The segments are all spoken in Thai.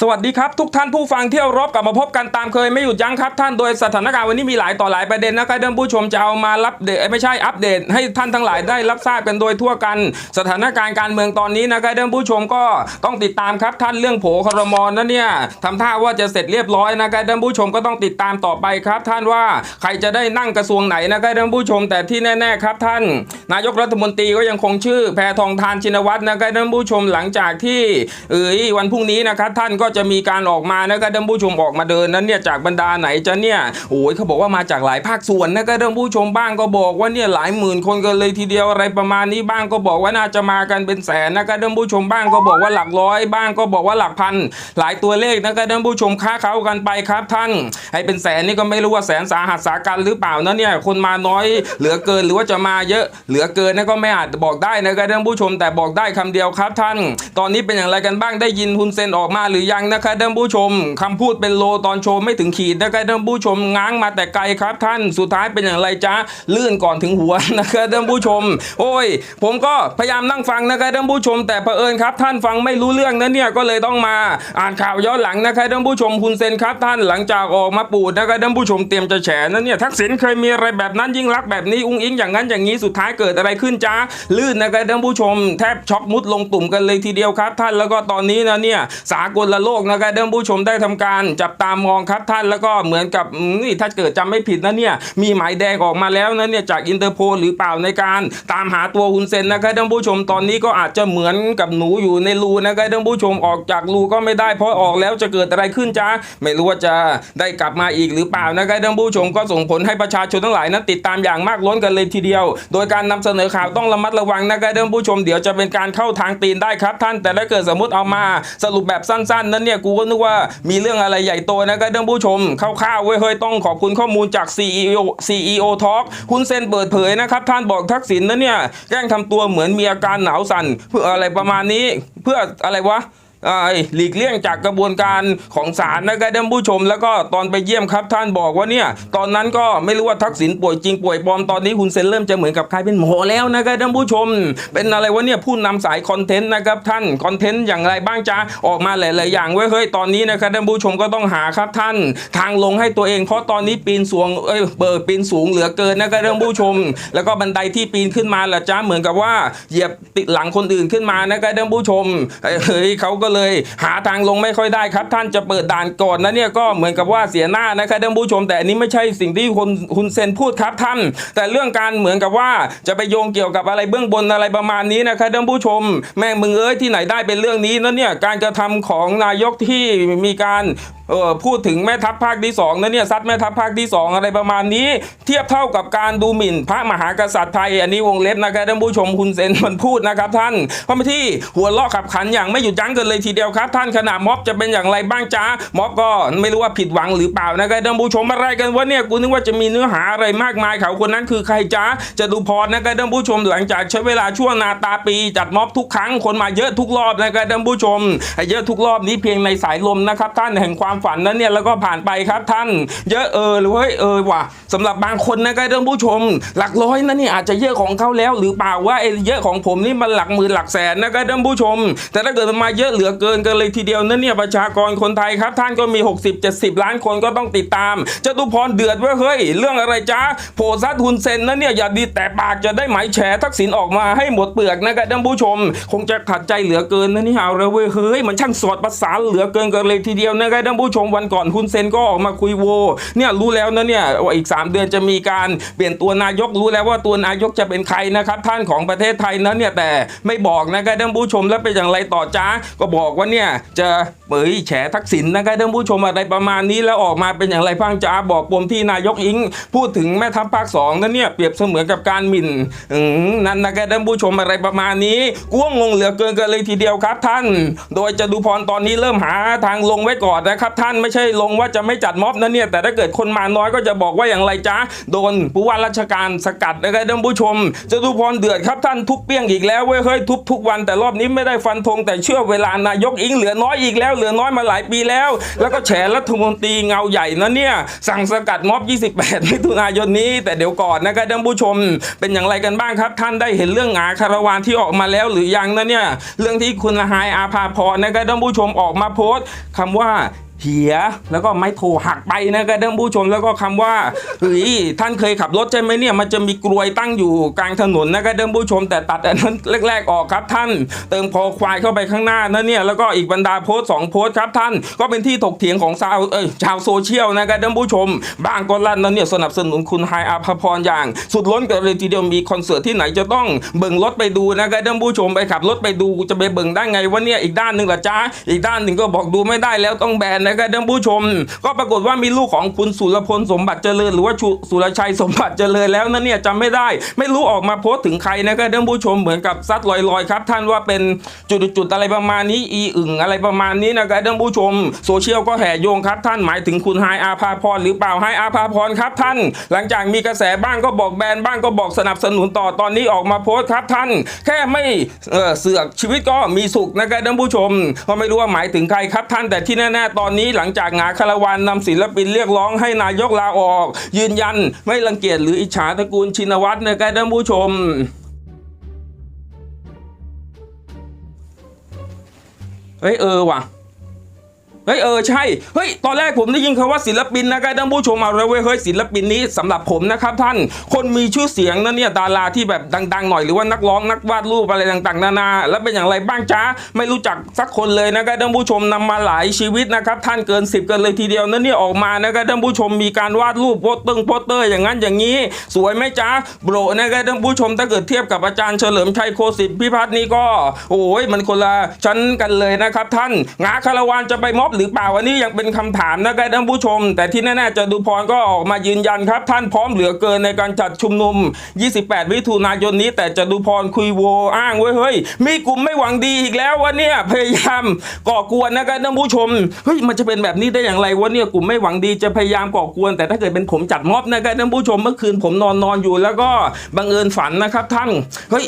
สวัสดีครับ ทุกท่านผู้ฟังที่เคารพกลับมาพบกันตามเคยไม่หยุดยั้งครับท่านโดยสถานการณ์วันนี้มีหลายต่อหลายประเด็นนะครับท่านผู้ชมจะเอามารับเดตเอ้ยไม่ใช่อัปเดต ให้ท่านทั้งหลายได้รับทราบกันโดยทั่วกัน สถานการณ์การเมืองตอนนี้นะครับท่านผู้ชมก็ต้องติดตามครับท่านเรื่องโผครมอนนั่นเนี่ยทำท่าว่าจะเสร็จเรียบร้อยนะครับท่านผู้ชมก็ต้องติดตามต่อไปครับ ท่านว่าใครจะได้นั่งกระทรวงไหนนะครับท่านผู้ชมแต่ที่แน่ๆครับท่าน นายกรัฐมนตรีก็ยังคงชื่อแพทองทานชินวัตรนะครับท่านผู้ชมหลังจากที่เอ้ยวันพรุ่งนี้นะครับท่านก็็จะมีการออกมานะครับท่านผู้ชมออกมาเดินนั้นเนี่ยจากบรรดาไหนจะเนี่ยโอ้ยเขาบอกว่ามาจากหลายภาคส่วนนะครับท่านผู้ชมบ้างก็บอกว่าเนี่ยหลายหมื่นคนกันเลยทีเดียวอะไรประมาณนี้บ้างก็บอกว่าน่าจะมากันเป็นแสนนะครับท่านผู้ชมบ้างก็บอกว่าหลักร้อยบ้างก็บอกว่าหลักพันหลายตัวเลขนะครับท่านผู้ชมค้าเขากันไปครับท่านให้เป็นแสนนี่ก็ไม่รู้ว่าแสนสาหัสสากันหรือเปล่านะเนี่ยคนมาน้อยเหลือเกินหรือว่าจะมาเยอะเหลือเกินนะก็ไม่อาจบอกได้นะครับท่านผู้ชมแต่บอกได้คำเดียวครับท่าน ตอนนี้เป็นอย่างไรกันบ้างได้ยินฮุนเซนออกมาหรือยังนะครับท่านผู้ชมคำพูดเป็นโลตอนโชว์ไม่ถึงขีดนะครับท่านผู้ชมง้างมาแต่ไกลครับท่านสุดท้ายเป็นอย่างไรจ๊ะลื่นก่อนถึงหัวนะครับท่านผู้ชม โอ้ย ผมก็พยายามนั่งฟังนะครับท่านผู้ชม แต่เผอิญครับ ท่านฟังไม่รู้เรื่องนะเนี่ยก็เลยต้องมาอ่านข่าวย้อนหลังนะครับท่านผู้ชมฮุนเซนครับท่านหลังจากออกมาปูดนะครับท่านผู้ชมเตรียมจะแฉนะเนี่ยทักษิณเคยมีอะไรแบบนั้นยิ่งรักแบบนี้อุ้งอิงอย่างนั้นอย่างนี้สุดท้ายเกิดอะไรขึ้นจ้าลื่นนะครับท่านผู้ชม แทบช็อกมุดลงตุ่มกันเลยทีเดียวครับ ท่านแล้วก็ตอนนี้นะเนี่ยสากลโลกนะครับท่านผู้ชมได้ทำการจับตามองครับท่านแล้วก็เหมือนกับนี่ถ้าเกิดจำไม่ผิดนะเนี่ยมีหมายแดงออกมาแล้วนะเนี่ยจากอินเตอร์โพลหรือเปล่าในการตามหาตัวฮุนเซนนะครับท่านผู้ชมตอนนี้ก็อาจจะเหมือนกับหนูอยู่ในรูนะครับท่านผู้ชมออกจากรูก็ไม่ได้เพราะออกแล้วจะเกิดอะไรขึ้นจ้าไม่รู้ว่าจะได้กลับมาอีกหรือเปล่านะครับท่านผู้ชมก็ส่งผลให้ประชาชนทั้งหลายนั้นติดตามอย่างมากล้นกันเลยทีเดียว โดยการนำเสนอข่าวต้องระมัดระวังนะครับท่านผู้ชมเดี๋ยวจะเป็นการเข้าทางตีนได้ครับท่าน แต่ถ้าเกิดสมมติเอามาสรุปแบบสั้นานั้นเนี่ยกูก็นึกว่ามีเรื่องอะไรใหญ่โตนะครับท่านผู้ชมคร่าวๆเว้ยเฮ้ยต้องขอบคุณข้อมูลจาก CEO CEO Talk คุณเซนเปิดเผยนะครับ ท่านบอกทักษิณนั้นเนี่ยแกล้งทำตัวเหมือนมีอาการหนาวสั่นเพื่ออะไรประมาณนี้ เพื่ออะไรวะ หลีกเลี่ยงจากกระบวนการของศาลนะครับท่านผู้ชม แล้วก็ตอนไปเยี่ยมครับท่านบอกว่าเนี่ยตอนนั้นก็ไม่รู้ว่าทักษิณป่วยจริงป่วยปลอมตอนนี้คุณเซนเริ่มจะเหมือนกับใครเป็นหมอแล้วนะครับท่านผู้ชม เป็นอะไรวะเนี่ยผู้นำสายคอนเทนต์นะครับท่านคอนเทนต์อย่างไรบ้างจ้าออกมาหลาย ๆ อย่างเว้ยเฮ้ยตอนนี้นะครับท่านผู้ชมก็ต้องหาครับท่าน ทางลงให้ตัวเองเพราะตอนนี้ปีนสูงเอ้ยเบิดปีนสูงเหลือเกินนะครับท่านผู้ชม แล้วก็บันไดที่ปีนขึ้นมาละจ้าเหมือนกับว่าเหยียบติดหลังคนอื่นขึ้นมานะครับท่านผู้ชมเฮ้ยเขาก็เลย หาทางลงไม่ค่อยได้ครับ ท่านจะเปิดด่านก่อนนะเนี่ยก็เหมือนกับว่าเสียหน้านะครับท่านผู้ชม แต่อันนี้ไม่ใช่สิ่งที่คุณคุณเซนพูดครับท่าน แต่เรื่องการเหมือนกับว่าจะไปโยงเกี่ยวกับอะไรเบื้องบนอะไรประมาณนี้นะครับท่านผู้ชม แม่มึงเอ้ยที่ไหนได้เป็นเรื่องนี้นะเนี่ยการกระทำของนายกที่มีการเออพูดถึงแม่ทัพภาคที่สองนะเนี่ยซัดแม่ทัพภาคที่สองอะไรประมาณนี้ เทียบเท่ากับการดูหมิ่น พระมหากษัตริย์ไทย อันนี้วงเล็บนะครับท่านผู้ชมคุณเซนมันพูดนะครับท่านเพราะม่ที่หัวเราะขับขันอย่างไม่หยุดยั้งกันเลยทีเดียวครับ ท่านขนาดม็อบจะเป็นอย่างไรบ้างจ้าม็อบก็ไม่รู้ว่าผิดหวังหรือเปล่านะครับท่านผู้ชมอะไรกันวะเนี่ยกูนึกว่าจะมีเนื้อหาอะไรมากมายเขาคนนั้นคือใครจ้าจะดูพรนะครับท่านผู้ชมหลังจากใช้เวลาช่วงนาตาปี จัดม็อบทุกครั้งคนมาเยอะทุกรอบนะครับท่านผู้ชมเยอะทุกรอบนี้เพียงในสายลมนะครับท่านแห่งความฝันนั้นเนี่ยแล้วก็ผ่านไปครับท่าน เยอะเออหรือว่าเออว่ะสำหรับบางคนนะครับท่านผู้ชม หลักร้อยนั่นนี่อาจจะเยอะของเขาแล้ว หรือเปล่าว่าไอ้เยอะของผมนี่มันหลักหมื่นหลักแสนนะครับท่านผู้ชม แต่ถ้าเกิดมันมาเยอะเหลือเกินกันเลยทีเดียวนั่นเนี่ยประชากรคนไทยครับ ท่านก็มี 60 70 ล้านคนก็ต้องติดตามจตุพรเดือดว้ยเฮ้ย เรื่องอะไรจ้าโพซัดฮุนเซนนั่นเนี่ยอย่าดีแต่ปากจะได้หมายแฉทักษิณออกมาให้หมดเปลือกนะครับท่านผู้ชม คงจะขัดใจเหลือเกินนะนี่เอาเลยเว้ยเฮ้ยมันช่างสอดประสานเหลือเกินกันเลยทีเดียวนะครับท่านผู้ชมวันก่อนฮุนเซนก็ออกมาคุยโวเนี่ยรู้แล้วนะเนี่ยว่าอีก 3 เดือนจะมีการเปลี่ยนตัวนายกรู้แล้วว่าตัวนายกจะเป็นใครนะครับท่านของประเทศไทยนั้นเนี่ยแต่ไม่บอกนะครับท่านผู้ชมแล้วเป็นอย่างไรต่อจ้าก็บอกว่าเนี่ยจะเผยแฉทักษิณนะครับท่านผู้ชมอะไรประมาณนี้แล้วออกมาเป็นอย่างไรพังจ้าบอกปมที่นายกอิง พูดถึงแม่ทัพภาคสองนั้นเนี่ยเปรียบเสมือนกับการหมิ่นนั่นนะครับท่านผู้ชมอะไรประมาณนี้กวงงงเหลือเกินกันเลยทีเดียวครับท่าน โดยจะดูพรตอนนี้เริ่มหาทางลงไว้ก่อนนะครับ ท่านไม่ใช่ลงว่าจะไม่จัดม็อบนะเนี่ยแต่ถ้าเกิดคนมาน้อยก็จะบอกว่าอย่างไรจ้าโดนผู้ว่าราชการสกัดนะครับท่านผู้ชมจะดูพรเดือดครับท่านทุบเปี้ยงอีกแล้วเว้ยเฮ้ยทุบทุกวันแต่รอบนี้ไม่ได้ฟันธงแต่เชื่อเวลานายกอิงเหลือน้อยอีกแล้วเหลือน้อยมาหลายปีแล้ว แล้วก็แฉรัฐมนตรีเงาใหญ่นะเนี่ย สั่งสกัดม็อบ 28 มิถุนายนนี้ แต่เดี๋ยวก่อนนะครับท่านผู้ชม เป็นอย่างไรกันบ้างครับ ท่านได้เห็นเรื่องอาคารวานที่ออกมาแล้วหรือยังนะเนี่ยเรื่องที่คุณละหายอาภาพรนะครับท่านผู้ชมออกมาโพสต์คำว่า เหียแล้วก็ไม้โทหักไปนะครับท่านผู้ชมแล้วก็คำว่าเฮ้ยท่านเคยขับรถใช่ไหมเนี่ยมันจะมีกลวยตั้งอยู่กลางถนนนะครับท่านผู้ชม แต่ตัดอันนั้นแรก ๆ ออกครับท่าน เติมคอควายเข้าไปข้างหน้านะเนี่ยแล้วก็อีกบรรดาโพสต์สองโพสต์ครับท่าน ก็เป็นที่ถกเถียงของชาวเอ้ยชาวโซเชียลนะครับท่านผู้ชม บางก็ลั่นนะเนี่ยสนับสนุนคุณไฮอาภพรอย่าง สุดล้นกันเลยทีเดียวมีคอนเสิร์ตที่ไหนจะต้องเบิ่งรถไปดูนะครับท่านผู้ชมไปขับรถไปดูจะไปเบิ่งได้ไงวะเนี่ยอีกด้านหนึ่งละจ้าอีกด้านหนึ่งก็บอกดูไม่ได้แล้วต้องแบนนะครับท่านผู้ชม ก็ปรากฏว่ามีลูกของคุณสุรพลสมบัติเจริญ หรือว่าชุสุรชัยสมบัติเจริญแล้วนะเนี่ยจำไม่ได้ ไม่รู้ออกมาโพสต์ถึงใครนะครับท่านผู้ชมเหมือนกับซัดลอยๆครับ ท่านว่าเป็นจุดๆอะไรประมาณนี้อีอึ่งอะไรประมาณนี้นะครับท่านผู้ชม โซเชียลก็แห่โยงครับ ท่านหมายถึงคุณไฮอาภาพรหรือเปล่าไฮอาภาพรครับท่าน หลังจากมีกระแสบ้างก็บอกแบนบ้างก็บอกสนับสนุนต่อตอนนี้ออกมาโพสต์ครับท่าน แค่ไม่เเสือกชีวิตก็มีสุขนะครับท่านผู้ชมก็ไม่รู้ว่าหมายถึงใครครับท่านแต่ที่แน่ๆตอนนี้หลังจากงาคารวานนำศิลปินเรียกร้องให้นายกลาออก ยืนยันไม่รังเกียจหรืออิจฉาตระกูลชินวัตรนะครับท่านผู้ชมเฮ้ยเออว่ะ เฮ้ยเออใช่เฮ้ยตอนแรกผมได้ยินคำว่าศิลปินนะครับท่านผู้ชมเอาเลยเว้ยเฮ้ยศิลปินนี้สำหรับผมนะครับท่านคนมีชื่อเสียงนะเนี่ยดาราที่แบบดังๆหน่อยหรือว่านักร้องนักวาดรูปอะไรต่างๆนานา แล้วเป็นอย่างไรบ้างจ้าไม่รู้จักสักคนเลยนะครับท่านผู้ชมนำมาหลายชีวิตนะครับท่านเกิน 10 กันเลยทีเดียวนั่นเนี่ยออกมานะครับท่านผู้ชมมีการวาดรูปโปสเตอร์โปสเตอร์อย่างนั้นอย่างนี้ สวยไหมจ้าโบรนะครับท่านผู้ชมถ้าเกิดเทียบกับอาจารย์เฉลิมชัยโคสิทธิ์พิพัฒน์นี่ก็ โอ้ยมันคนละชั้นกันเลยนะครับท่านงาคารวานจะไปม็อบหรือเปล่าอันนี้ยังเป็นคำถามนะครับท่านผู้ชม แต่ที่แน่ๆจะดูพรก็ออกมายืนยันครับ ท่านพร้อมเหลือเกินในการจัดชุมนุม 28 มิถุนายนนี้ แต่จะดูพรคุยโวอ้างไว้ยเฮ้ยมีกลุ่มไม่หวังดีอีกแล้ววะเนี่ยพยายามก่อกวนนะครับท่านผู้ชมเฮ้ยมันจะเป็นแบบนี้ได้อย่างไรวะเนี่ยกลุ่มไม่หวังดีจะพยายามก่อกวน แต่ถ้าเกิดเป็นผมจัดม็อบนะครับท่านผู้ชมเมื่อคืนผมนอนนอนอยู่ แล้วก็บังเอิญฝันนะครับท่านเฮ้ย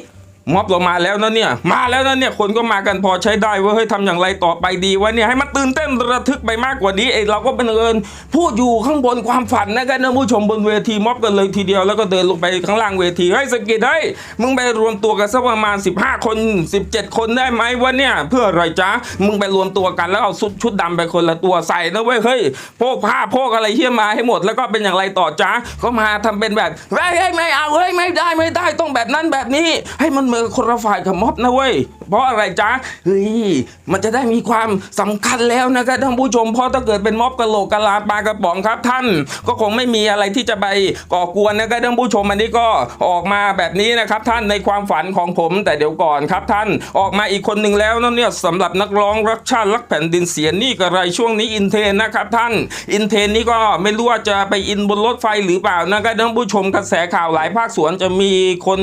ม็อบเรามาแล้วนะเนี่ย มาแล้วนะเนี่ยคนก็มากันพอใช้ได้ว่าเฮ้ยทำอย่างไรต่อไปดีวะเนี่ยให้มันตื่นเต้นระทึกไปมากกว่านี้เองเราก็เป็นเอิญพูดอยู่ข้างบนความฝันนะครับท่านผู้ชมบนเวทีม็อบกันเลยทีเดียวแล้วก็เดินลงไปข้างล่างเวทีเฮ้สะกิดเฮ้มึงไปรวมตัวกันสักประมาณ 15 คน 17 คนได้ไหมวะเนี่ยเพื่ออะไรจ๊ะมึงไปรวมตัวกันแล้วเอาชุดชุดดำไปคนละตัวใส่นะเว้ยเฮ้ยพวกผ้าพวกอะไรเฮี้ยมาให้หมดแล้วก็เป็นอย่างไรต่อจ๊ะก็มาทำเป็นแบบเฮ้ยไม่เอาเฮ้ยไม่ได้ไม่ได้ต้องแบบนั้นแบบนี้ให้มันมือนคนละฝ่ายกับม็อบนะเว้ย เพราะอะไรจ๊ะเฮ้ยมันจะได้มีความสำคัญแล้วนะครับท่านผู้ชมเพราะถ้าเกิดเป็นม็อบกะโหลกกะลาปลากระป๋องครับท่าน ก็คงไม่มีอะไรที่จะไปก่อกวนนะครับท่านผู้ชมอันนี้ก็ออกมาแบบนี้นะครับท่านในความฝันของผมแต่เดี๋ยวก่อนครับท่านออกมาอีกคนหนึ่งแล้วนั่นเนี่ยสำหรับนักร้องรักชาติรักแผ่นดินเสียนี่กระไรช่วงนี้อินเทนนะครับท่านอินเทนนี่ก็ไม่รู้ว่าจะไปอินบนรถไฟหรือเปล่านะครับท่านผู้ชมกระแสข่าวหลายภาคส่วนจะมีคน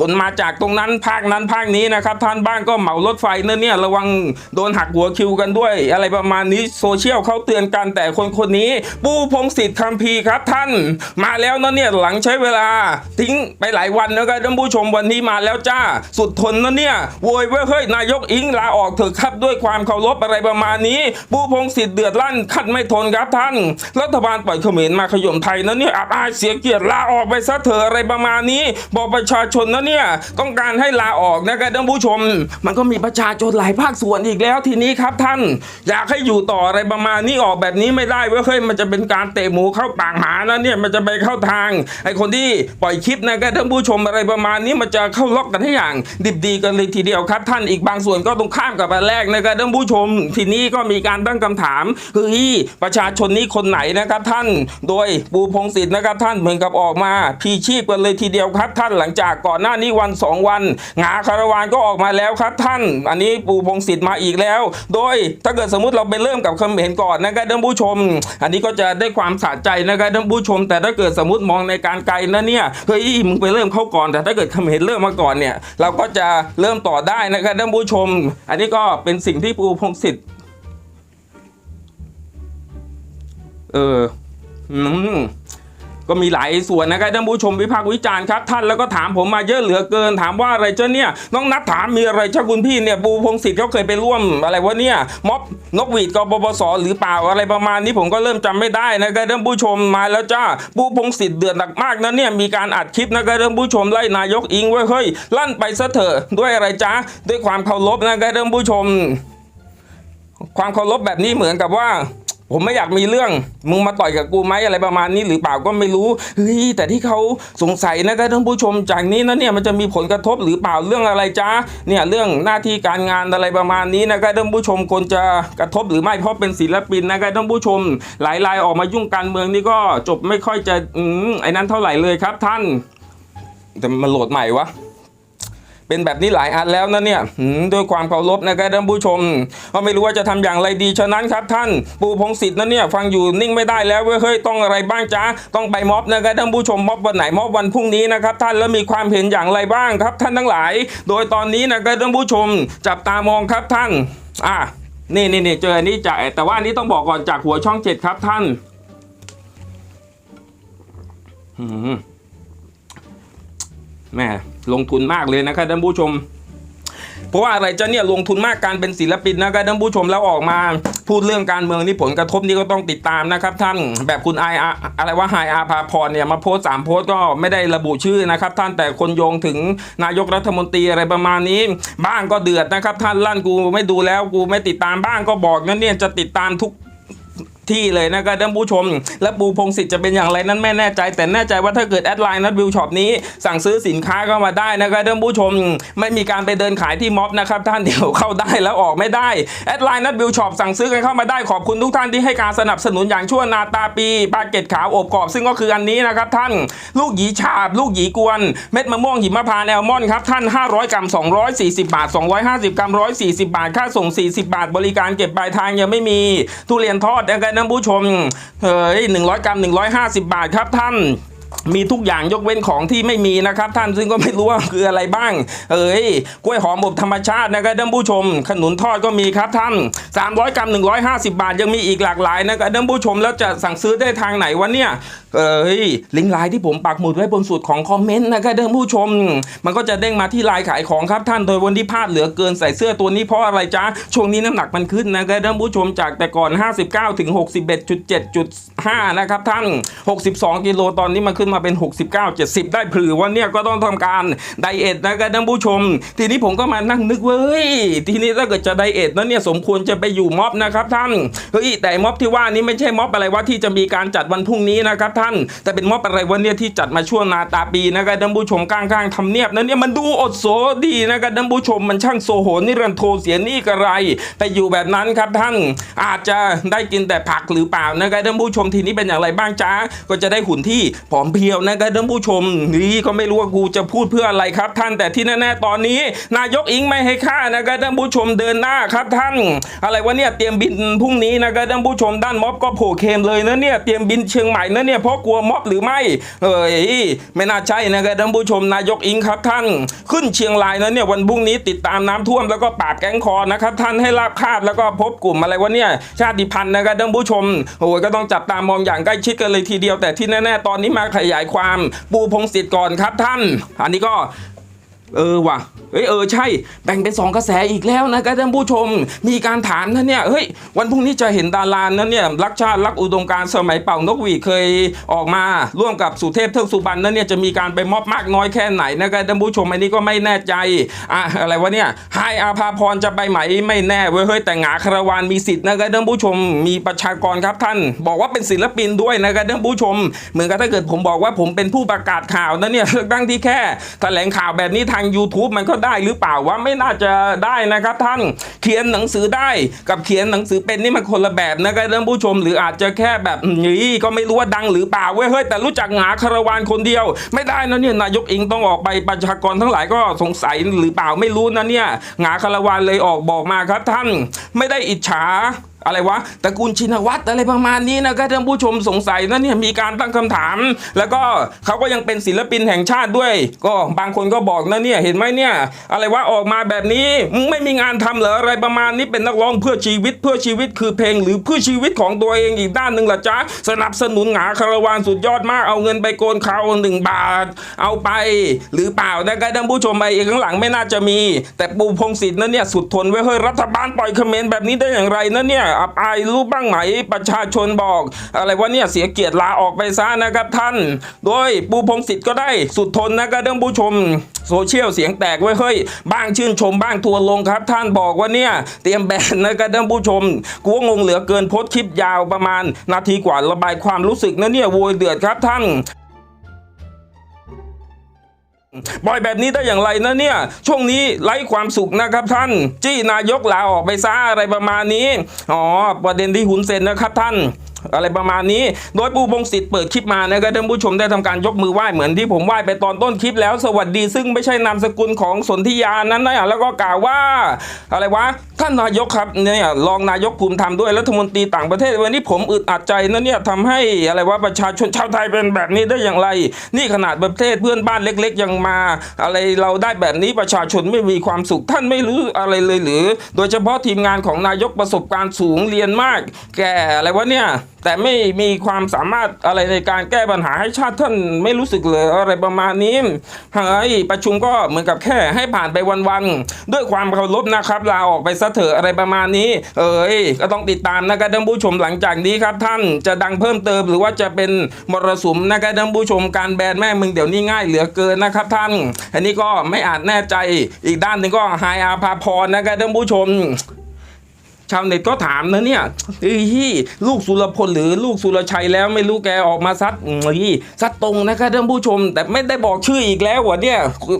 คนมาจากตรงนั้นภาคนั้นภาคนี้นะครับท่านบ้างก็เหมารถไฟเนเนี่ยระวังโดนหักหัวคิวกันด้วย อะไรประมาณนี้โซเชียลเขาเตือนกันแต่คนคนนี้ ปูพงศิษฐ์คัมภีครับท่านมาแล้วนะเนี่ยหลังใช้เวลา ทิ้งไปหลายวันนะครับท่านผู้ชมวันนี้มาแล้วจ้า สุดทนนะเนี่ยโวยเว้ยเฮ้ยนายกอิงลาออกเถอะครับด้วยความเคารพอะไรประมาณนี้ ปูพงศิษฐ์เดือดลั่นคัดไม่ทนครับท่าน รัฐบาลปล่อยเขมรมาขย่มไทยนะเนี่ยอับอายเสียเกียรติลาออกไปซะเถอะอะไรประมาณนี้ บอกประชาชนนะเนี่ยต้องการให้ลาออกนะครับท่านผู้ชม มันก็มีประชาชนหลายภาคส่วนอีกแล้วทีนี้ครับท่าน อยากให้อยู่ต่ออะไรประมาณนี้ออกแบบนี้ไม่ได้เว้ยเฮ้ยมันจะเป็นการเตะหมูเข้าปากหมานะเนี่ยมันจะไปเข้าทางไอคนที่ปล่อยคลิปนะครับท่านผู้ชมอะไรประมาณนี้มันจะเข้าล็อกกันให้อย่าง ดิบดีกันเลยทีเดียวครับ ท่านอีกบางส่วนก็ตรงข้ามกับอันแรกนะครับท่านผู้ชม ทีนี้ก็มีการตั้งคำถามเฮ้ยประชาชนนี้คนไหนนะครับท่าน โดยปูพงศิษฐ์นะครับท่านเหมือนกับออกมาพีชีพกันเลยทีเดียวครับท่านหลังจากก่อนหน้านี้วันสองวัน งาคารวานก็ออกมาแล้วครับท่าน อันนี้ปูพงศิษฐ์มาอีกแล้ว โดยถ้าเกิดสมมติเราไปเริ่มกับคำเห็นก่อนนะครับท่านผู้ชม อันนี้ก็จะได้ความสะใจนะครับท่านผู้ชม แต่ถ้าเกิดสมมติมองในการไกลนะเนี่ยเฮ้ยมึงไปเริ่มเข้าก่อน แต่ถ้าเกิดคำเห็นเริ่มมาก่อนเนี่ยเราก็จะเริ่มต่อได้นะครับท่านผู้ชม อันนี้ก็เป็นสิ่งที่ปูพงศิษฐ์เออ อืม ก็มีหลายส่วนนะครับท่านผู้ชมวิพากษ์วิจารณ์ครับท่านแล้วก็ถามผมมาเยอะเหลือเกิน ถามว่าอะไรเจ้าเนี่ยน้องนัดถามมีอะไรเจ้าคุณพี่เนี่ยปูพงศิษฐ์เขาเคยไปร่วมอะไรวะเนี่ยม็อบนกหวีดกบปสหรือเปล่าอะไรประมาณนี้ผมก็เริ่มจำไม่ได้นะครับท่านผู้ชมมาแล้วจ้าปูพงศิษฐ์เดือดหนักมากนะเนี่ยมีการอัดคลิปนะครับท่านผู้ชมไล่นายกอิงไว้เฮ้ยลั่นไปซะเถอะด้วยอะไรจ้าด้วยความเคารพนะครับท่านผู้ชม ความเคารพแบบนี้เหมือนกับว่า ผมไม่อยากมีเรื่อง มึงมาต่อยกับกูไหมอะไรประมาณนี้หรือเปล่าก็ไม่รู้เฮ้ยแต่ที่เขาสงสัยนะครับท่านผู้ชมจากนี้นะเนี่ยมันจะมีผลกระทบหรือเปล่าเรื่องอะไรจ้าเนี่ยเรื่องหน้าที่การงานอะไรประมาณนี้นะครับท่านผู้ชมคนจะกระทบหรือไม่เพราะเป็นศิลปินนะครับท่านผู้ชม หลายรายออกมายุ่งการเมืองนี่ก็จบไม่ค่อยจะอืมไอ้นั้นเท่าไหร่เลยครับท่านแต่มันโหลดใหม่วะ เป็นแบบนี้หลายอันแล้วนะเนี่ยด้วยความเคารพนะครับท่านผู้ชมก็ไม่รู้ว่าจะทำอย่างไรดีฉะนั้นครับท่านปูพงศิษฐ์นะเนี่ยฟังอยู่นิ่งไม่ได้แล้วเฮ้ยต้องอะไรบ้างจ๊ะต้องไปม็อบนะครับท่านผู้ชมม็อบวันไหนม็อบวันพรุ่งนี้นะครับท่านแล้วมีความเห็นอย่างไรบ้างครับ ท่านทั้งหลาย โดยตอนนี้นะครับท่านผู้ชม จับตามองครับท่านอะนี่นี่นี่เจออันนี้จ่าแต่ว่าอันนี้ต้องบอกก่อนจากหัวช่องเจ็ดครับท่าน อืม แม่ลงทุนมากเลยนะครับท่านผู้ชม เพราะว่าอะไรจะเนี่ยลงทุนมากการเป็นศิลปินนะครับท่านผู้ชมแล้วออกมาพูดเรื่องการเมืองนี่ผลกระทบนี่ก็ต้องติดตามนะครับ ท่านแบบคุณไออาอะไรว่าไฮอาภาพรเนี่ยมาโพสสามโพสก็ไม่ได้ระบุชื่อนะครับ ท่านแต่คนโยงถึงนายกรัฐมนตรีอะไรประมาณนี้ บ้างก็เดือดนะครับ ท่านลั่นกูไม่ดูแล้วกูไม่ติดตามบ้างก็บอกนั่นเนี่ยจะติดตามทุก ที่เลยนะครับท่านผู้ชม และปูพงศิษฐ์จะเป็นอย่างไรนั้นไม่แน่ใจ แต่แน่ใจว่าถ้าเกิดแอดไลน์นัดวิวช็อปนี้สั่งซื้อสินค้าเข้ามาได้นะครับท่านผู้ชม ไม่มีการไปเดินขายที่ม็อบนะครับท่านเดี๋ยวเข้าได้แล้วออกไม่ได้แอดไลน์นัดวิวช็อปสั่งซื้อกันเข้ามาได้ขอบคุณทุกท่านที่ให้การสนับสนุนอย่างชั่วนาตาปีปาเกตขาวอบกรอบ ซึ่งก็คืออันนี้นะครับท่านลูกหยีฉาบ ลูกหยีกวน เม็ดมะม่วงหิมพานแอลมอนครับท่าน 500 กรัม 240 บาท 250 กรัม 140 บาท ค่าส่ง 40 บาท บริการเก็บปลายทางยังไม่มี ทุเรียนทอดนะครับท่านผู้ชมเฮ้ย100 กรัม 150 บาทครับท่าน มีทุกอย่างยกเว้นของที่ไม่มีนะครับ ท่านซึ่งก็ไม่รู้ว่าคืออะไรบ้าง เอ้ยกล้วยหอมอบธรรมชาตินะครับท่านผู้ชม ขนุนทอดก็มีครับท่าน 300 กรัม 150 บาท ยังมีอีกหลากหลายนะครับท่านผู้ชมแล้วจะสั่งซื้อได้ทางไหนวะเนี่ยเอ้ยลิงก์ไลน์ที่ผมปักหมุดไว้บนสุดของคอมเมนต์นะครับท่านผู้ชม มันก็จะเด้งมาที่ไลน์ขายของครับท่านโดยวันที่พลาดเหลือเกินใส่เสื้อตัวนี้เพราะอะไรจ๊ะช่วงนี้น้ำหนักมันขึ้นนะครับท่านผู้ชมจากแต่ก่อน 59ถึง61.7.5นะครับท่าน 62กิโลตอนนี้มันขึ้นมาเป็น 69 70 ได้ผือวันเนี้ยก็ต้องทำการไดเอทนะครับท่านผู้ชม ทีนี้ผมก็มานั่งนึกเว้ยทีนี้ถ้าเกิดจะไดเอทนั้นเนี่ยสมควรจะไปอยู่ม็อบนะครับท่านเฮ้ยแต่ม็อบที่ว่านี้ไม่ใช่ม็อบอะไรว่าที่จะมีการจัดวันพรุ่งนี้นะครับท่าน แต่เป็นม็อบอะไรวันเนี้ยที่จัดมาช่วงนาตาปีนะครับท่านผู้ชมกลางๆทำเนียบนั้นเนี่ยมันดูอดโสดีนะครับท่านผู้ชมมันช่างโซโหนิรันโทเสียนี่กระไร ไปอยู่แบบนั้นครับท่านอาจจะได้กินแต่ผักหรือเปล่านะครับท่านผู้ชมทีนี้เป็นอย่างไรบ้างจ้าก็จะได้หุ่นที่ผอมเพียวนะครับท่านผู้ชมนี่ก็ไม่รู้ว่ากูจะพูดเพื่ออะไรครับ ท่านแต่ที่แน่ๆตอนนี้ นายกอิงไม่ให้ค่านะครับท่านผู้ชมเดินหน้าครับท่าน อะไรวะเนี่ยเตรียมบินพรุ่งนี้นะครับท่านผู้ชมด้านม็อบก็โผล่เคมเลยนะเนี่ยเตรียมบินเชียงใหม่นะเนี่ยเพราะกลัวม็อบหรือไม่เอ้ยไม่น่าใช่นะครับท่านผู้ชมนายกอิงครับท่าน ขึ้นเชียงรายนะเนี่ยวันพรุ่งนี้ติดตามน้ำท่วมแล้วก็ปราบแก๊งคอนะครับท่านให้ราบคาบแล้วก็พบกลุ่มอะไรวะเนี่ยชาติพันธุ์นะครับท่านผู้ชมโอ้ยก็ต้องจับตามองอย่างใกล้ชิดกันเลยทีเดียวแต่ที่แน่ๆตอนนี้มาขยายความปูพงศิษฐ์ก่อนครับท่าน อันนี้ก็ เออว่ะเฮ้ยเออใช่แบ่งเป็นสองกระแสอีกแล้วนะครับท่านผู้ชม มีการถามนะเนี่ยเฮ้ยวันพรุ่งนี้จะเห็นดารานั้นเนี่ยรักชาติรักอุดมการสมัยเป่านกหวีเคยออกมาร่วมกับสุเทพเทือกสุบรรณนั้นเนี่ยจะมีการไปมอบมากน้อยแค่ไหนนะครับท่านผู้ชมอันนี้ก็ไม่แน่ใจอะอะไรวะเนี่ยไฮอาภาพรจะไปไหมไม่แน่เว้ยเฮ้ยแต่หงาคารวานมีสิทธิ์นะครับท่านผู้ชมมีประชากรครับท่าน บอกว่าเป็นศิลปินด้วยนะครับท่านผู้ชม เหมือนกับถ้าเกิดผมบอกว่าผมเป็นผู้ประกาศข่าวนะเนี่ยตั้งที่แค่แถลงข่าวแบบนี้ทาง YouTube มันก็ได้หรือเปล่าวะไม่น่าจะได้นะครับท่านเขียนหนังสือได้กับเขียนหนังสือเป็นนี่มันคนละแบบนะครับท่านผู้ชมหรืออาจจะแค่แบบนี้ก็ไม่รู้ว่าดังหรือเปล่าเว้ยเฮ้ยแต่รู้จักหงาคารวานคนเดียว ไม่ได้นะเนี่ยนายกอิงต้องออกไปประชากรทั้งหลายก็สงสัยหรือเปล่าไม่รู้นะเนี่ยหงาคารวานเลยออกบอกมาครับท่าน ไม่ได้อิจฉา อะไรวะตระกูลชินวัตรอะไรประมาณนี้นะครับท่านผู้ชมสงสัยนะเนี่ยมีการตั้งคำถาม แล้วก็เขาก็ยังเป็นศิลปินแห่งชาติด้วย ก็บางคนก็บอกนะเนี่ยเห็นไหมเนี่ย อะไรวะออกมาแบบนี้มึงไม่มีงานทำเหรออะไรประมาณนี้เป็นนักร้องเพื่อชีวิตเพื่อชีวิตคือเพลง หรือเพื่อชีวิตของตัวเองอีกด้านหนึ่งละจ๊ะสนับสนุนหงาคาราวานสุดยอดมากเอาเงินไปโกนเขาหนึ่งบาท เอาไป หรือเปล่านะครับท่านผู้ชมไอ้ข้างหลังไม่น่าจะมี แต่ปูพงศิษฐ์นั่นเนี่ยสุดทนไว้เฮ้ยรัฐบาลปล่อยคอมเมนต์แบบนี้ได้อย่างไรนะเนี่ยอับอายรู้บ้างไหมประชาชนบอก อะไรว่าเนี่ยเสียเกียรติลาออกไปซะนะครับท่าน โดยปูพงศิษฐ์ก็ได้สุดทนนะครับท่านผู้ชมโซเชียลเสียงแตกไว้เฮ้ยบ้างชื่นชมบ้างทัวร์ลงครับ ท่านบอกว่าเนี่ย เตรียมแบนนะครับท่านผู้ชมกูว่างงเหลือเกินโพสคลิปยาวประมาณ นาทีกว่าระบายความรู้สึกนะเนี่ยโวยเดือดครับท่าน ปล่อยแบบนี้ได้อย่างไรนะเนี่ย ช่วงนี้ไร้ความสุขนะครับท่าน จี้นายกลาออกไปซะอะไรประมาณนี้ อ๋อ ประเด็นที่หุนเซนนะครับท่าน อะไรประมาณนี้ โดยปูพงศิษฐ์เปิดคลิปมานะครับท่านผู้ชมได้ทำการยกมือไหว้เหมือนที่ผมไหว้ไปตอนต้นคลิปแล้วสวัสดี ซึ่งไม่ใช่นามสกุลของสนธิยานั้นนะแล้วก็กล่าวว่า อะไรวะท่านนายกครับเนี่ยรองนายกภูมิธรรมด้วยรัฐมนตรีต่างประเทศวันนี้ผมอึดอัดใจนะเนี่ยทำให้อะไรว่าประชาชนชาวไทยเป็นแบบนี้ได้อย่างไร นี่ขนาดประเทศเพื่อนบ้านเล็ก ๆ ยังมา อะไรเราได้แบบนี้ประชาชนไม่มีความสุขท่านไม่รู้อะไรเลยหรือ โดยเฉพาะทีมงานของนายกประสบการณ์สูงเรียนมาก แก่อะไรวะเนี่ยแต่ไม่มีความสามารถอะไรในการแก้ปัญหาให้ชาติท่านไม่รู้สึกเลยอะไรประมาณนี้เฮ้ยประชุมก็เหมือนกับแค่ให้ผ่านไปวันๆด้วยความเคารพนะครับลาออกไปซะเถอะอะไรประมาณนี้ เอ้ยก็ต้องติดตามนะครับท่านผู้ชมหลังจากนี้ครับท่านจะดังเพิ่มเติมหรือว่าจะเป็นมรสุมนะครับท่านผู้ชมการแบนแม่มึงเดี๋ยวนี้ง่ายเหลือเกินนะครับท่าน อันนี้ก็ไม่อาจแน่ใจอีกด้านหนึ่งก็ไฮอาภาพรนะครับท่านผู้ชม ชาวเน็ตก็ถามนะเนี่ยเอ้ยลูกสุรพลหรือลูกสุรชัยแล้วไม่รู้แกออกมาซัดเอ้ยซัดตรงนะครับท่านผู้ชม แต่ไม่ได้บอกชื่ออีกแล้ววะเนี่ย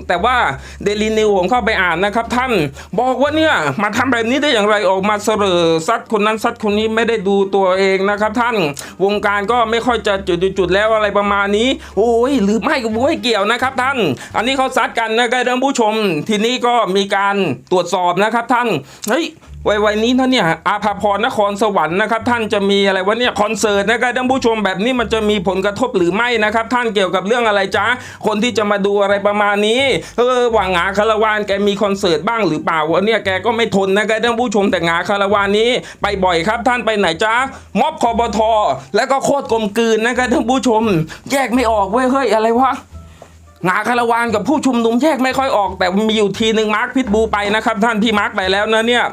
แต่ว่าเดลินิวผมเข้าไปอ่านนะครับ ท่านบอกว่าเนี่ยมาทำแบบนี้ได้อย่างไรออกมาเสรอซัดคนนั้นซัดคนนี้ไม่ได้ดูตัวเองนะครับ ท่านวงการก็ไม่ค่อยจะจุดๆแล้วอะไรประมาณนี้ โอ้ยหรือไม่ก็ไม่เกี่ยวนะครับ ท่าน อันนี้เขาซัดกันนะครับท่านผู้ชม ทีนี้ก็มีการตรวจสอบนะครับ ท่านเฮ้ยวัยวัยนี้นะเนี่ยอาภาพรนครสวรรค์นะครับท่านจะมีอะไรวะเนี่ยคอนเสิร์ตนะครับท่านผู้ชมแบบนี้มันจะมีผลกระทบหรือไม่นะครับท่านเกี่ยวกับเรื่องอะไรจ๊ะคนที่จะมาดูอะไรประมาณนี้เออหว่างหงาคารวานแกมีคอนเสิร์ตบ้างหรือเปล่าวะเนี่ยแกก็ไม่ทนนะครับท่านผู้ชมแต่หงาคารวานนี้ ไปบ่อยครับท่านไปไหนจ๊ะม็อบคอบทแล้วก็โคตรกลมกลืนนะครับท่านผู้ชม แยกไม่ออกเว้ยเฮ้ยอะไรวะงาคาราวานกับผู้ชุมนุมแยกไม่ค่อยออก แต่มีอยู่ทีหนึ่งมาร์คพิทบูไปนะครับ ท่านพี่มาร์คไปแล้วนะเนี่ย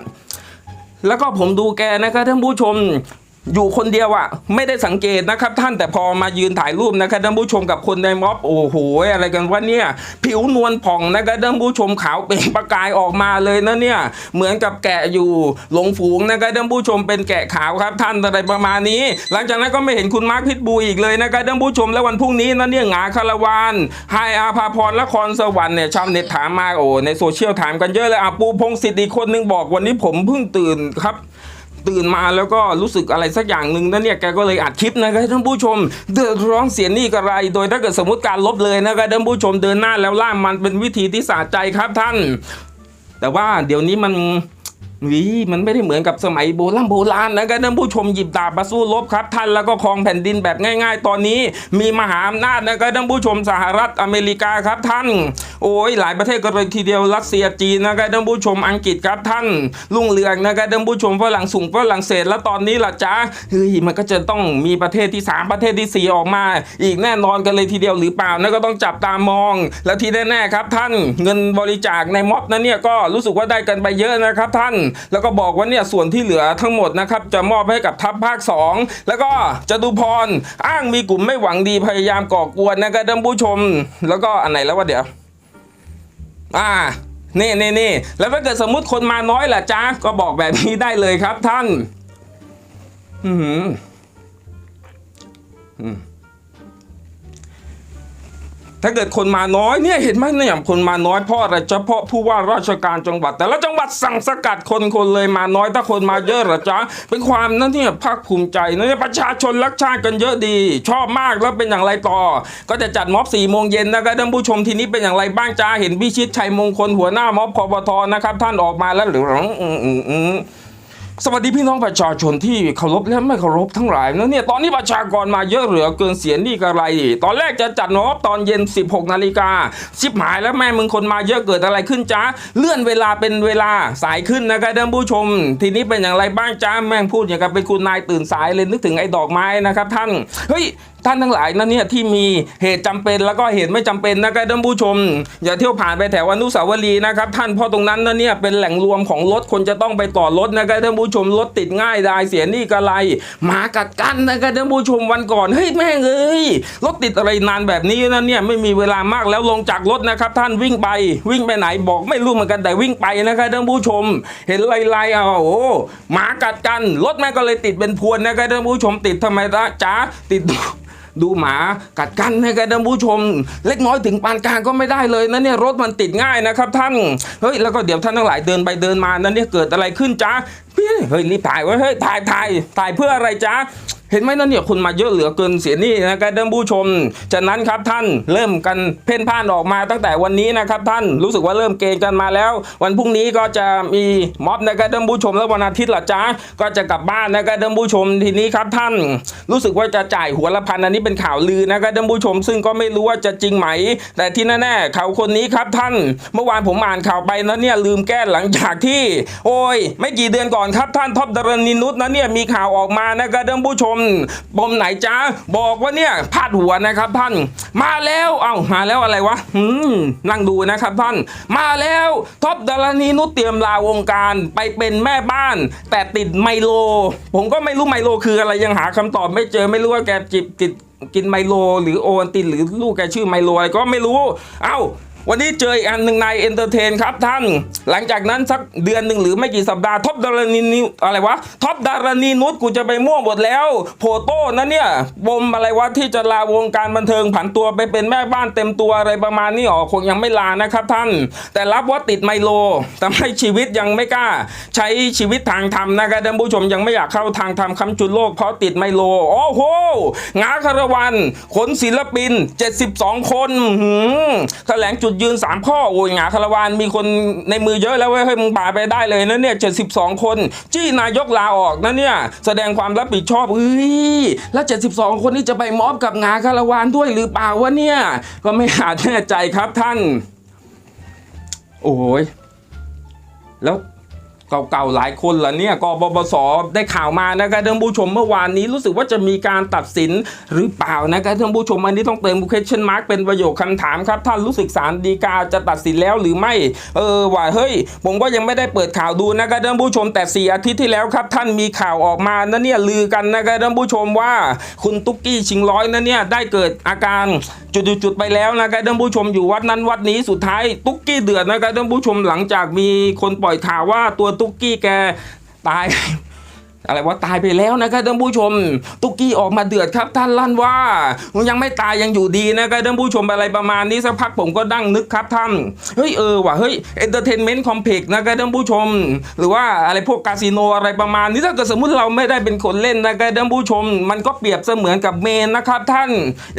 แล้วก็ผมดูแกนะครับท่านผู้ชม อยู่คนเดียวอะไม่ได้สังเกตนะครับท่านแต่พอมายืนถ่ายรูปนะครับท่านผู้ชมกับคนในม็อบโอ้โหอะไรกันวะเนี่ย ผิวนวลผ่องนะครับท่านผู้ชมขาวเปล่งประกายออกมาเลยนะเนี่ย เหมือนกับแกะอยู่หลงฝูงนะครับท่านผู้ชมเป็นแกะขาวครับท่านอะไรประมาณนี้ หลังจากนั้นก็ไม่เห็นคุณมาร์คพิทบูอีกเลยนะครับท่านผู้ชมแล้ววันพรุ่งนี้นะเนี่ยหงาคาราวานไฮอาภาพรละครสวรรค์เนี่ยชาวเน็ตถามมาโอ้ในโซเชียลถามกันเยอะเลยอะปูพงศิษฐ์อีกคนนึงบอกวันนี้ผมเพิ่งตื่นครับ ตื่นมาแล้วก็รู้สึกอะไรสักอย่างหนึ่งนั่นเนี่ยแกก็เลยอัดคลิปนะครับท่านผู้ชม เดือดร้อนเสียหนี่กระไร โดยถ้าเกิดสมมติการลบเลยนะครับท่านผู้ชมเดินหน้าแล้วล่ามันเป็นวิธีที่สะใจครับท่าน แต่ว่าเดี๋ยวนี้มัน วิมันไม่ได้เหมือนกับสมัยโบราณโบราณนะครับท่านผู้ชมหยิบดาบมาสู้รบครับท่านแล้วก็ครองแผ่นดินแบบง่าย ๆ ตอนนี้ มีมหาอำนาจนะครับท่านผู้ชมสหรัฐอเมริกาครับท่าน โอ้ยหลายประเทศก็เลยทีเดียวรัสเซียจีนนะครับท่านผู้ชมอังกฤษครับท่านรุ่งเรืองนะครับท่านผู้ชมฝรั่งสูงฝรั่งเศสแล้วตอนนี้ล่ะจ๊ะเฮ้ยมันก็จะต้องมีประเทศที่ 3 ประเทศที่ 4 ออกมา อีกแน่นอนกันเลยทีเดียวหรือเปล่านั่นก็ต้องจับตามอง แล้วที่แน่ๆครับท่านเงินบริจาคในม็อบนั้นเนี่ยก็รู้สึกว่าได้กันไปเยอะนะครับท่านแล้วก็บอกว่าเนี่ยส่วนที่เหลือทั้งหมดนะครับจะมอบให้กับทัพภาค 2 แล้วก็จะดูพรอ้างมีกลุ่มไม่หวังดีพยายามก่อกวนนะครับท่านผู้ชม แล้วก็อันไหนแล้วว่าเดี๋ยว อ่านี่นี่นี่แล้วถ้าเกิดสมมุติคนมาน้อยล่ะจ๊ะก็บอกแบบนี้ได้เลยครับท่าน อือหืออืม ถ้าเกิดคนมาน้อยเนี่ยเห็นไหมเนี่ยคนมาน้อยเพราะอะไรเฉพาะผู้ว่าราชการจังหวัด แต่ละจังหวัดสั่งสกัดคนคนเลยมาน้อยถ้าคนมาเยอะหรอจ๊ะเป็นความนั่นเนี่ยภาคภูมิใจนะเนี่ยประชาชนรักชาติกันเยอะดี ชอบมากแล้วเป็นอย่างไรต่อ ก็จะจัดม็อบสี่โมงเย็นนะครับท่านผู้ชมทีนี้เป็นอย่างไรบ้างจ้าเห็นพิชิตชัยมงคลหัวหน้าม็อบคอปทนะครับท่านออกมาแล้วหรืออืมอืมอืม สวัสดีพี่น้องประชาชนที่เคารพและไม่เคารพทั้งหลายนะเนี่ยตอนนี้ประชากรมาเยอะเหลือเกินเสียนี่กระไร ตอนแรกจะจัดนอบตอนเย็น 16นาฬิกาชิบหายแล้วแม่มึงคนมาเยอะเกิดอะไรขึ้นจ้าเลื่อนเวลาเป็นเวลาสายขึ้นนะครับท่านผู้ชม ทีนี้เป็นอย่างไรบ้างจ้าแม่งพูดอย่างกับเป็นคุณนายตื่นสายเลยนึกถึงไอ้ดอกไม้นะครับท่านเฮ้ย ท่านทั้งหลายนะเนี่ยที่มีเหตุจำเป็นแล้วก็เหตุไม่จำเป็นนะครับท่านผู้ชม อย่าเที่ยวผ่านไปแถวอนุสาวรีย์นะครับท่านเพราะตรงนั้นนะเนี่ยเป็นแหล่งรวมของรถคนจะต้องไปต่อรถนะครับท่านผู้ชมรถติดง่ายได้เสียนี่กระไรหมากัดกันนะครับท่านผู้ชมวันก่อนเฮ้ยแม่งเอ้ยรถติดอะไรนานแบบนี้นะเนี่ยไม่มีเวลามากแล้วลงจากรถนะครับท่านวิ่งไปวิ่งไปไหนบอกไม่รู้เหมือนกันแต่วิ่งไปนะครับท่านผู้ชม เห็นลายๆเอาโอ้หมากัดกันรถแม่ก็เลยติดเป็นพวนนะครับท่านผู้ชมติดทำไมละจ้าติด ดูหมากัดกันนะครับท่านผู้ชม เล็กน้อยถึงปานกลางก็ไม่ได้เลยนะเนี่ยรถมันติดง่ายนะครับท่านเฮ้ยแล้วก็เดี๋ยวท่านทั้งหลายเดินไปเดินมานั้นเนี่ยเกิดอะไรขึ้นจ้าพี่เฮ้ยรีบถ่ายไว้เฮ้ยถ่ายถ่ายถ่ายเพื่ออะไรจ้า เห็นไหมนั่นเนี่ยคนมาเยอะเหลือเกินเสียนี่นะครับท่านผู้ชมฉะนั้นครับท่านเริ่มกันเพ่นพ่านออกมาตั้งแต่วันนี้นะครับท่านรู้สึกว่าเริ่มเกณฑ์กันมาแล้ว วันพรุ่งนี้ก็จะมีม็อบนะครับท่านผู้ชมแล้ววันอาทิตย์ละจ้าก็จะกลับบ้านนะครับท่านผู้ชมทีนี้ครับท่าน รู้สึกว่าจะจ่ายหัวละพันอันนี้เป็นข่าวลือนะครับท่านผู้ชม ซึ่งก็ไม่รู้ว่าจะจริงไหม แต่ที่แน่ๆข่าวคนนี้ครับท่าน เมื่อวานผมอ่านข่าวไปนะเนี่ยลืมแก้หลังจากที่ โอ้ย ไม่กี่เดือนก่อนครับท่านท็อปดารณีนุชนะเนี่ยมีข่าวออกมานะครับท่านผู้ชมปมไหนจ้าบอกว่าเนี่ยพาดหัวนะครับท่าน มาแล้วเอ้ามาแล้วอะไรวะอืมนั่งดูนะครับท่าน มาแล้วท็อปดารณีนุชเตรียมลาวงการไปเป็นแม่บ้าน แต่ติดไมโล ผมก็ไม่รู้ไมโลคืออะไรยังหาคำตอบไม่เจอไม่รู้ว่าแกจิบติดกินไมโล หรือโอวัลตินหรือลูกแกชื่อไมโลอะไรก็ไม่รู้ เอ้า วันนี้เจออีกอันหนึ่งในเอนเตอร์เทนครับท่าน หลังจากนั้นสักเดือนหนึ่งหรือไม่กี่สัปดาห์ท็อปดารณีนิวอะไรวะท็อปดารณีนุชกูจะไปมั่วหมดแล้วโพโต้นั่นเนี่ยบมอะไรวะที่จะลาวงการบันเทิงผันตัวไปเป็นแม่บ้านเต็มตัวอะไรประมาณนี้อ๋อคงยังไม่ลานะครับท่าน แต่รับว่าติดไมโลทำให้ชีวิตยังไม่กล้า ใช้ชีวิตทางธรรมนะครับท่านผู้ชมยังไม่อยากเข้าทางธรรมคำจุดโลกเพราะติดไมโลโอ้โหงาคารวันขนศิลปิน 72 คนหืมแถลงจุดยืน 3 ข้อโอ้ยงาคารวานมีคนในมือเยอะแล้วเว้ยเฮ้ยมึงป่าไปได้เลยนะเนี่ย72คน จี้นายกลาออกนะเนี่ยแสดงความรับผิดชอบเฮ้ยแล้ว72คนนี้จะไปมอบกับงาคารวานด้วยหรือเปล่าวะเนี่ยก็ไม่อาจแน่ใจครับท่าน โอ้ยแล้ว เก่าๆหลายคนละเนี่ยกบปสได้ข่าวมานะครับท่านผู้ชมเมื่อวานนี้รู้สึกว่าจะมีการตัดสินหรือเปล่านะครับท่านผู้ชมอันนี้ต้องเติม question mark เป็นประโยคคำถามครับท่านรู้สึกสารดีกาจะตัดสินแล้วหรือไม่เออว่าเฮ้ย ผมก็ยังไม่ได้เปิดข่าวดูนะครับท่านผู้ชมแต่สี่อาทิตย์ที่แล้วครับ ท่านมีข่าวออกมานะเนี่ยลือกันนะครับท่านผู้ชมว่าคุณตุ๊กกี้ชิงร้อยนะเนี่ยได้เกิดอาการ จุดๆๆไปแล้วนะครับท่านผู้ชมอยู่วัดนั้นวัดนี้สุดท้ายตุ๊กกี้เดือดนะครับท่านผู้ชมหลังจากมีคนปล่อยข่าวว่าตัวตุ๊กกี้แกตาย อะไรว่าตายไปแล้วนะครับท่านผู้ชม ตุกกี้ออกมาเดือดครับ ท่านลั่นว่ายังไม่ตายยังอยู่ดีนะครับท่านผู้ชมอะไรประมาณนี้สักพักผมก็ดั้งนึกครับท่านเฮ้ยเออว่ะเฮ้ยเอนเตอร์เทนเมนต์คอมเพล็กซ์นะครับท่านผู้ชม หรือว่าอะไรพวกคาสิโนอะไรประมาณนี้ถ้าเกิดสมมุติเราไม่ได้เป็นคนเล่นนะครับท่านผู้ชม มันก็เปรียบเสมือนกับเมนนะครับท่าน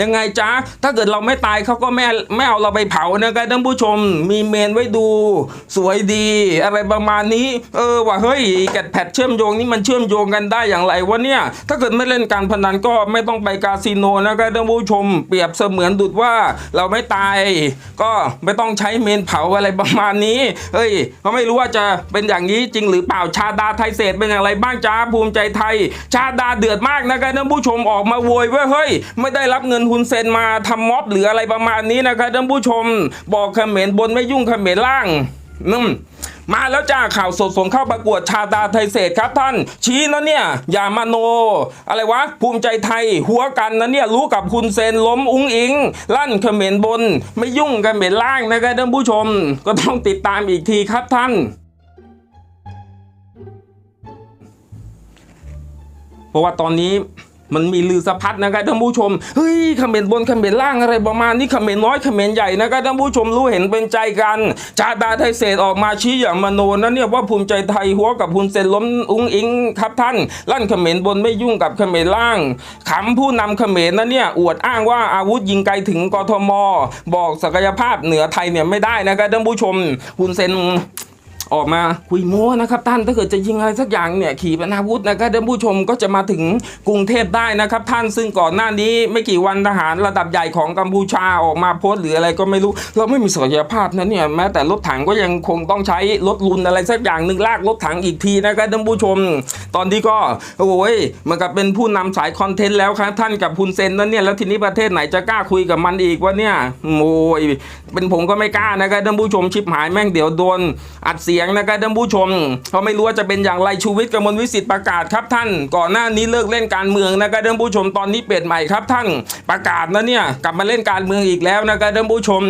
ยังไงจ๊ะถ้าเกิดเราไม่ตายเขาก็ไม่ไม่เอาเราไปเผานะครับท่านผู้ชม มีเมนไว้ดู สวยดี อะไรประมาณนี้ เออว่ะเฮ้ยแกดแพดเชื่อมโยงนี่มันเชื่อมโยยงกันได้อย่างไรวะเนี่ย ถ้าเกิดไม่เล่นการพนันก็ไม่ต้องไปคาสิโนนะครับท่านผู้ชมเปรียบเสมือนดุดว่าเราไม่ตาย ก็ไม่ต้องใช้เมนเผาอะไรประมาณนี้ เฮ้ย ก็ไม่รู้ว่าจะเป็นอย่างนี้จริงหรือเปล่าชาดาไทยเศษเป็นอย่างไรบ้างจ้าภูมิใจไทย ชาดาเดือดมากนะครับท่านผู้ชมออกมาโวยว่าเฮ้ย ไม่ได้รับเงินทุนเซนมาทำม็อบหรืออะไรประมาณนี้นะครับท่านผู้ชม บอกเขมรบนไม่ยุ่งเขมรล่าง นุ่มมาแล้วจ้าข่าวสดส่งเข้าประกวดชาดาไทยเศษครับท่าน ชี้นะเนี่ยอย่ามาโน อะไรวะ ภูมิใจไทย หัวกันนะเนี่ยรู้กับคุณเซนล้มอุ้งอิง ลั่นเขมรบน ไม่ยุ่งกันเขมรล่างนะครับท่านผู้ชม ก็ต้องติดตามอีกทีครับท่านเพราะว่าตอนนี้ มันมีลือสะพัดนะครับท่านผู้ชม เฮ้ยเขมรบนเขมรล่างอะไรประมาณนี้เขมรน้อยเขมรใหญ่นะครับท่านผู้ชมรู้เห็นเป็นใจกันจาดาไทยเศษออกมาชี้อย่างมโนนะเนี่ยว่าภูมิใจไทยหัวกับคุณเซนล้มอุ้งอิงครับท่านลั่นเขมรบนไม่ยุ่งกับเขมรล่างขำผู้นำเขมรนะเนี่ยอวดอ้างว่าอาวุธยิงไกลถึงกทม บอกศักยภาพเหนือไทยเนี่ยไม่ได้นะครับท่านผู้ชมคุณเซน ออกมาคุยโม้นะครับท่านถ้าเกิดจะยิงอะไรสักอย่างเนี่ยขี่ปนาวุธนะครับท่านผู้ชมก็จะมาถึงกรุงเทพได้นะครับ ท่านซึ่งก่อนหน้านี้ไม่กี่วันทหารระดับใหญ่ของกัมพูชาออกมาโพสต์หรืออะไรก็ไม่รู้ เราไม่มีศักยภาพนะเนี่ยแม้แต่รถถังก็ยังคงต้องใช้รถลุนอะไรสักอย่างหนึ่งลากรถถังอีกทีนะครับท่านผู้ชม ตอนนี้ก็โอ้ยเหมันกับเป็นผู้นำสายคอนเทนต์แล้วครับท่านกับพุนเซนนั่นเนี่ยแล้วทีนี้ประเทศไหนจะกล้าคุยกับมันอีกวะเนี่ยโอ้ยเป็นผมก็ไม่กล้านะครับท่านผู้ชมชิบหายแม่งเดี๋ยวโดนอัดเสียียงนะครับท่านผู้ชมเพราะไม่รู้ว่าจะเป็นอย่างไรชูวิทย์กมลวิสิทธิ์ประกาศครับท่าน ก่อนหน้านี้เลิกเล่นการเมืองนะครับท่านผู้ชมตอนนี้เปลี่ยนใหม่ครับท่านประกาศนะเนี่ยกลับมาเล่นการเมืองอีกแล้วนะครับท่านผู้ชม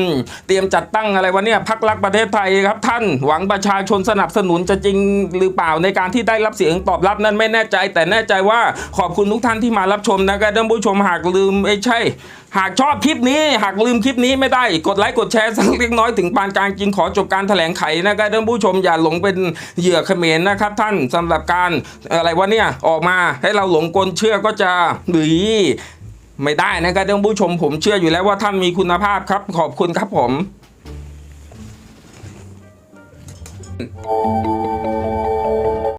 เตรียมจัดตั้งอะไรวะเนี่ยพักรักประเทศไทยครับท่าน หวังประชาชนสนับสนุนจะจริงหรือเปล่าในการที่ได้รับเสียงตอบรับนั้นไม่แน่ใจ แต่แน่ใจว่าขอบคุณทุกท่านที่มารับชมนะครับท่านผู้ชมหากลืมไม่ใช่ หากชอบคลิปนี้ หากลืมคลิปนี้ไม่ได้ กดไลค์กดแชร์สักเล็กน้อยถึงปานกลางจริงขอจบการแถลงไขนะครับท่านผู้ชมอย่าหลงเป็นเหยื่อเขมรนะครับ ท่านสำหรับการอะไรวะเนี่ยออกมาให้เราหลงกลเชื่อก็จะหรือไม่ได้นะครับท่านผู้ชมผมเชื่ออยู่แล้วว่าท่านมีคุณภาพครับ ขอบคุณครับผม